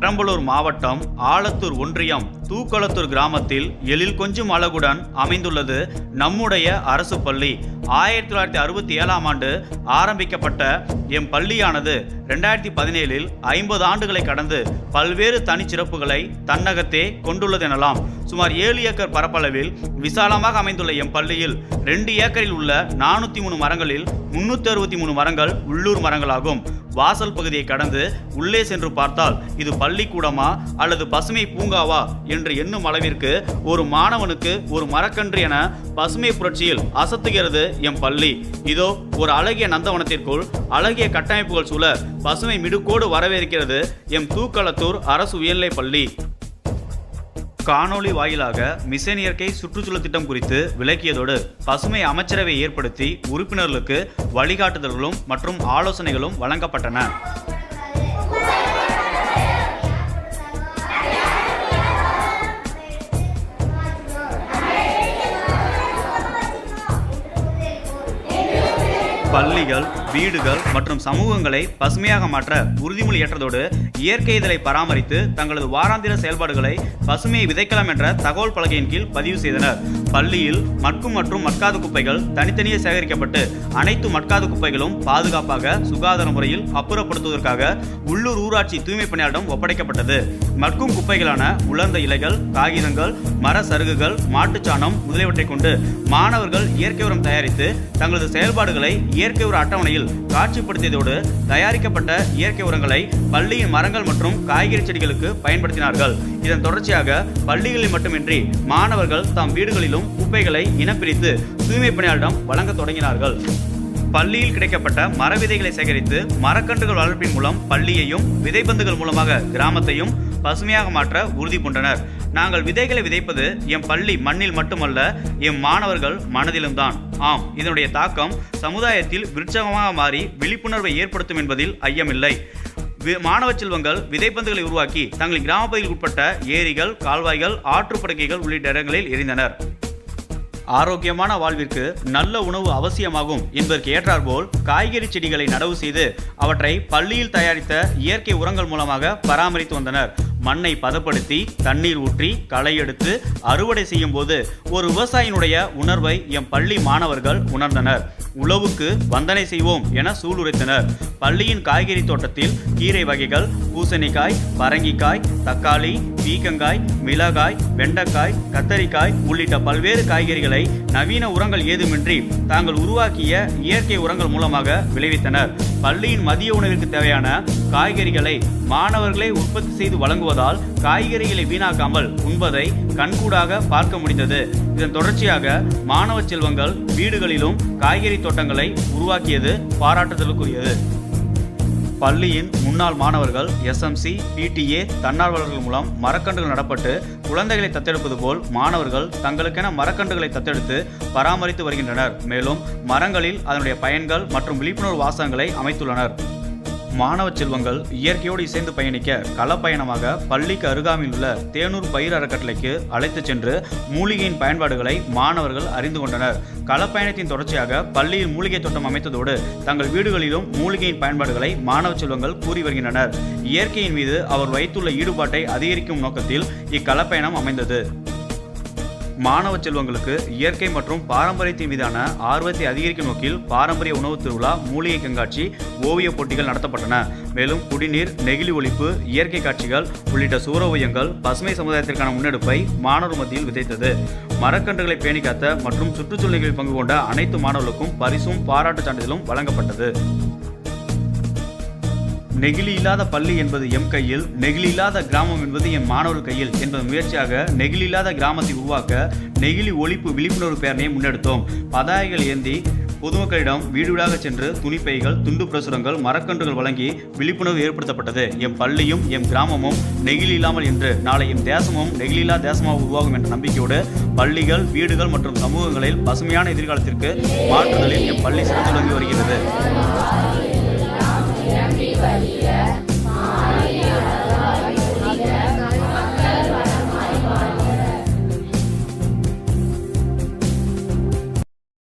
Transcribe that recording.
பெரம்பலூர் மாவட்டம் ஆலத்தூர் ஒன்றியம் தூக்கலத்தூர் கிராமத்தில் எழில் கொஞ்சம் அழகுடன் அமைந்துள்ளது நம்முடைய அரசு பள்ளி. ஆயிரத்தி தொள்ளாயிரத்தி அறுபத்தி ஏழாம் ஆண்டு ஆரம்பிக்கப்பட்ட எம் பள்ளியானது ரெண்டாயிரத்தி பதினேழில் ஐம்பது ஆண்டுகளை கடந்து பல்வேறு தனிச்சிறப்புகளை தன்னகத்தே கொண்டுள்ளது எனலாம் சுமார் ஏழு ஏக்கர் பரப்பளவில் விசாலமாக அமைந்துள்ள எம் பள்ளியில் ரெண்டு ஏக்கரில் உள்ள நானூற்றி மூணு மரங்களில் முன்னூற்றி அறுபத்தி மூணு மரங்கள் உள்ளூர் மரங்களாகும். வாசல் பகுதியை கடந்து உள்ளே சென்று பார்த்தால் இது பள்ளிக்கூடமா அல்லது பசுமை பூங்காவா என்று எண்ணும் அளவிற்கு ஒரு மாணவனுக்கு ஒரு மரக்கன்று என பசுமை புரட்சியில் அசத்துகிறது எம் பள்ளி. இதோ ஒரு அழகிய நந்தவனத்திற்குள் அழகிய கட்டமைப்புகள் சூழ பசுமை மிடுக்கோடு வரவேற்கிறது எம் தூக்களத்தூர் அரசு உயர்நிலைப் பள்ளி. காணொளி வாயிலாக மிஷன் இயற்கை சுற்றுச்சூழல் திட்டம் குறித்து விளக்கியதோடு பசுமை அமைச்சரவை ஏற்படுத்தி உறுப்பினர்களுக்கு வழிகாட்டுதல்களும் மற்றும் ஆலோசனைகளும் வழங்கப்பட்டன. பள்ளிகள் வீடுகள் மற்றும் சமூகங்களை பசுமையாக மாற்ற உறுதிமொழி ஏற்றதோடு இயற்கை இதழை பராமரித்து தங்களது வாராந்திர செயல்பாடுகளை பசுமையை விதைக்கலாம் என்ற தகவல் பலகையின் கீழ் பதிவு செய்தனர். பள்ளியில் மட்கும் மற்றும் மட்காத குப்பைகள் தனித்தனியே சேகரிக்கப்பட்டு அனைத்து மட்காத குப்பைகளும் பாதுகாப்பாக சுகாதார முறையில் அப்புறப்படுத்துவதற்காக உள்ளூர் ஊராட்சி தூய்மை பணியாளரிடம் ஒப்படைக்கப்பட்டது. மட்கும் குப்பைகளான உலர்ந்த இலைகள் காகிதங்கள் மர சருகுகள் மாட்டுச்சாணம் முதலியவற்றை கொண்டு மாணவர்கள் இயற்கை உரம் தயாரித்து தங்களது செயல்பாடுகளை இயற்கை உர அட்டவணையில் காட்சிப்படுத்தியதோடு தயாரிக்கப்பட்ட இயற்கை உரங்களை பள்ளியின் மரங்கள் மற்றும் காய்கறி செடிகளுக்கு பயன்படுத்தினார்கள். இதன் தொடர்ச்சியாக பள்ளிகளில் மட்டுமின்றி மாணவர்கள் தம் வீடுகளிலும் குப்பைகளை இனப்பிரித்து தூய்மை பணியாளரிடம் வழங்க தொடங்கினார்கள். பள்ளியில் கிடைக்கப்பட்ட மர விதைகளை சேகரித்து மரக்கன்றுகள் வளர்ப்பின் மூலம் பள்ளியையும் விதைப்பந்துகள் மூலமாக கிராமத்தையும் பசுமையாக மாற்ற உறுதி பூண்டனர். நாங்கள் விதைகளை விதைப்பது எம் பள்ளி மண்ணில் மட்டுமல்ல எம் மாணவர்கள் மனதிலும் தான் ஆம் இதனுடைய தாக்கம் சமுதாயத்தில் விருட்சகமாக மாறி விழிப்புணர்வை ஏற்படுத்தும் என்பதில் ஐயமில்லை. வி- மாணவ செல்வங்கள் விதைப்பந்துகளை உருவாக்கி தங்கள் கிராம பகுதியில் உட்பட்ட ஏரிகள் கால்வாய்கள் ஆற்றுப்படுக்கைகள் உள்ளிட்ட இடங்களில் எரிந்தனர். ஆரோக்கியமான வாழ்விற்கு நல்ல உணவு அவசியமாகும் என்பதற்கு ஏற்றாற்போல் காய்கறி செடிகளை நடவு செய்து அவற்றை பள்ளியில் தயாரித்த இயற்கை உரங்கள் மூலமாக பராமரித்து வந்தனர். மண்ணை பதப்படுத்தி தண்ணீர் ஊற்றி களை எடுத்து அறுவடை செய்யும் போது ஒரு விவசாயினுடைய உணர்வை எம் பள்ளி மாணவர்கள் உணர்ந்தனர். உழவுக்கு வந்தனை செய்வோம் என சூளுரைத்தனர். பள்ளியின் காய்கறி தோட்டத்தில் கீரை வகைகள் பூசணிக்காய் பரங்கிக்காய் தக்காளி பீக்கங்காய் மிளகாய் வெண்டைக்காய் கத்தரிக்காய் உள்ளிட்ட பல்வேறு காய்கறிகளை நவீன உரங்கள் ஏதுமின்றி தாங்கள் உருவாக்கிய இயற்கை உரங்கள் மூலமாக விளைவித்தனர். பள்ளியின் மதிய உணவிற்கு தேவையான காய்கறிகளை மாணவர்களே உற்பத்தி செய்து வழங்குவதால் காய்கறிகளை வீணாக்காமல் உண்பதை கண்கூடாக பார்க்க முடிந்தது. இதன் தொடர்ச்சியாக மாணவ செல்வங்கள் வீடுகளிலும் காய்கறி தோட்டங்களை உருவாக்கியது பாராட்டுதலுக்குரியது. பள்ளியின் முன்னாள் மாணவர்கள் எஸ்எம்சி பிடிஏ தன்னார்வலர்கள் மூலம் மரக்கன்றுகள் நடப்பட்டு குழந்தைகளை தத்தெடுப்பது போல் மாணவர்கள் தங்களுக்கென மரக்கன்றுகளை தத்தெடுத்து பராமரித்து வருகின்றனர். மேலும் மரங்களில் அதனுடைய பயன்கள் மற்றும் விழிப்புணர்வு வாசகங்களை அமைத்துள்ளனர். மாணவ செல்வங்கள் இயற்கையோடு இசைந்து பயணிக்க களப்பயணமாக பள்ளிக்கு அருகாமையில் உள்ள தேனூர் பயிர் அறக்கட்டளைக்கு அழைத்துச் சென்று மூலிகையின் பயன்பாடுகளை மாணவர்கள் அறிந்து கொண்டனர். களப்பயணத்தின் தொடர்ச்சியாக பள்ளியில் மூலிகை தோட்டம் அமைத்ததோடு தங்கள் வீடுகளிலும் மூலிகையின் பயன்பாடுகளை மாணவ செல்வங்கள் கூறி வருகின்றனர். இயற்கையின் மீது அவர் வைத்துள்ள ஈடுபாட்டை அதிகரிக்கும் நோக்கத்தில் இக்களப்பயணம் அமைந்தது. மாணவ செல்வங்களுக்கு இயற்கை மற்றும் பாரம்பரியத்தின் மீதான ஆர்வத்தை அதிகரிக்கும் நோக்கில் பாரம்பரிய உணவு திருவிழா மூலிகை கண்காட்சி ஓவியப் போட்டிகள் நடத்தப்பட்டன. மேலும் குடிநீர் நெகிழி ஒழிப்பு இயற்கை காட்சிகள் உள்ளிட்ட சூற ஓவியங்கள் பசுமை சமுதாயத்திற்கான முன்னெடுப்பை மாணவர் மத்தியில் விதைத்தது. மரக்கன்றுகளை பேணி காத்த மற்றும் சுற்றுச்சூழல் பங்கு கொண்ட அனைத்து மாணவர்களுக்கும் பரிசும் பாராட்டு சான்றிதழும் வழங்கப்பட்டது. நெகிழி இல்லாத பள்ளி என்பது எம் கையில் நெகிழி இல்லாத கிராமம் என்பது என் மாணவர் கையில் என்பது முயற்சியாக நெகிழி இல்லாத கிராமத்தை உருவாக்க நெகிழி ஒழிப்பு விழிப்புணர்வு பேரணியை முன்னெடுத்தோம். பதாகைகள் ஏந்தி பொதுமக்களிடம் வீடு வீடாக சென்று துணிப்பைகள் துண்டு பிரசுரங்கள் மரக்கன்றுகள் வழங்கி விழிப்புணர்வு ஏற்படுத்தப்பட்டது. எம் பள்ளியும் எம் கிராமமும் நெகிழி இல்லாமல் என்று நாளை எம் தேசமும் நெகிழிலா தேசமாக உருவாகும் என்ற நம்பிக்கையோடு பள்ளிகள் வீடுகள் மற்றும் சமூகங்களில் பசுமையான எதிர்காலத்திற்கு மாற்றுதலில் எம் பள்ளி சிறந்து வருகிறது. வருகிறது